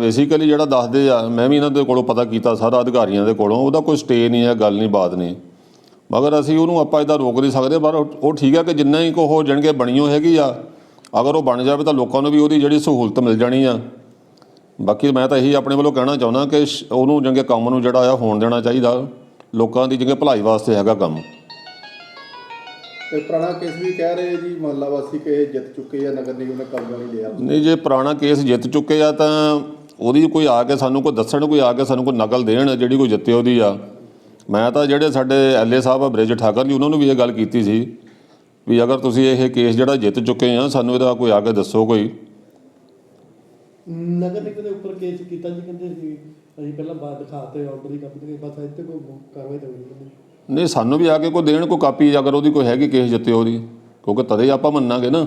ਬੇਸਿਕਲੀ ਜਿਹੜਾ ਦੱਸਦੇ ਆ, ਮੈਂ ਵੀ ਇਹਨਾਂ ਦੇ ਕੋਲੋਂ ਪਤਾ ਕੀਤਾ, ਸਾਰਾ ਅਧਿਕਾਰੀਆਂ ਦੇ ਕੋਲੋਂ, ਉਹਦਾ ਕੋਈ ਸਟੇ ਨਹੀਂ ਹੈ, ਗੱਲ ਨਹੀਂ, ਬਾਤ ਨਹੀਂ। ਮਗਰ ਅਸੀਂ ਉਹਨੂੰ ਆਪਾਂ ਇਦਾਂ ਰੋਕ ਨਹੀਂ ਸਕਦੇ, ਪਰ ਉਹ ਠੀਕ ਆ ਕਿ ਜਿੰਨਾ ਹੀ ਕੋ ਹੋ ਜਾਣਗੇ ਬਣੀਓ ਹੈਗੀ ਆ। ਅਗਰ ਉਹ ਬਣ ਜਾਵੇ ਤਾਂ ਲੋਕਾਂ ਨੂੰ ਵੀ ਉਹਦੀ ਜਿਹੜੀ ਸਹੂਲਤ ਮਿਲ ਜਾਣੀ ਆ। ਬਾਕੀ ਮੈਂ ਤਾਂ ਇਹੀ ਆਪਣੇ ਵੱਲੋਂ ਕਹਿਣਾ ਚਾਹੁੰਦਾ ਕਿ ਸ਼- ਉਹਨੂੰ ਜੰਗੇ ਕੰਮ ਨੂੰ ਜਿਹੜਾ ਆ, ਹੋਣ ਦੇਣਾ ਚਾਹੀਦਾ। ਲੋਕਾਂ ਦੀ ਜੰਗੇ ਭਲਾਈ ਵਾਸਤੇ ਹੈਗਾ ਕੰਮ। ਤੇ ਪੁਰਾਣਾ ਕੇਸ ਵੀ ਕਹਿ ਰਹੇ ਜੀ ਮਹੱਲਾ ਵਾਸੀ ਕਿ ਇਹ ਜਿੱਤ ਚੁੱਕੇ ਆ ਨਗਰ ਨਿਗਮ ਨੇ ਕਬਜ਼ਾ ਨਹੀਂ ਲਿਆ। ਨਹੀਂ ਜੇ ਪੁਰਾਣਾ ਕੇਸ ਜਿੱਤ ਚੁੱਕੇ ਆ ਤਾਂ ਉਹਦੀ ਕੋਈ ਆ ਕੇ ਸਾਨੂੰ ਕੋਈ ਦੱਸਣ ਕੋਈ ਆ ਕੇ ਸਾਨੂੰ ਕੋਈ ਨਕਲ ਦੇਣ ਜਿਹੜੀ ਕੋਈ ਜਿੱਤੇ ਉਹਦੀ ਆ। ਮੈਂ ਤਾਂ ਜਿਹੜੇ ਸਾਡੇ ਐਲਏ ਸਾਹਿਬ ਆ ਬ੍ਰਿਜ ਠਾਕਰ ਜੀ ਉਹਨਾਂ ਨੂੰ ਵੀ ਇਹ ਗੱਲ ਕੀਤੀ ਸੀ ਵੀ ਅਗਰ ਤੁਸੀਂ ਇਹ ਕੇਸ ਜਿਹੜਾ ਜਿੱਤ ਚੁੱਕੇ ਆ ਸਾਨੂੰ ਇਹਦਾ ਕੋਈ ਆ ਕੇ ਦੱਸੋ ਕੋਈ। ਨਗਰ ਨਿਗਮ ਦੇ ਉੱਪਰ ਕੇਸ ਕੀਤਾ ਜੀ ਕਹਿੰਦੇ ਸੀ ਅਸੀਂ ਪਹਿਲਾਂ ਬਾਹਰ ਦਿਖਾਤੇ ਆਰਡਰ ਦੀ ਕਾਪੀ ਬਸ ਇੱਥੇ ਕੋਈ ਕਾਰਵਾਈ ਤਾਂ ਹੋਈ ਨਹੀਂ। ਨਹੀਂ, ਸਾਨੂੰ ਵੀ ਆ ਕੇ ਕੋਈ ਦੇਣ, ਕੋਈ ਕਾਪੀ ਅਗਰ ਉਹਦੀ ਕੋਈ ਹੈਗੀ, ਕੇਸ ਜਿੱਤੇ ਉਹਦੀ, ਕਿਉਂਕਿ ਤਦੇ ਆਪਾਂ ਮੰਨਾਂਗੇ ਨਾ।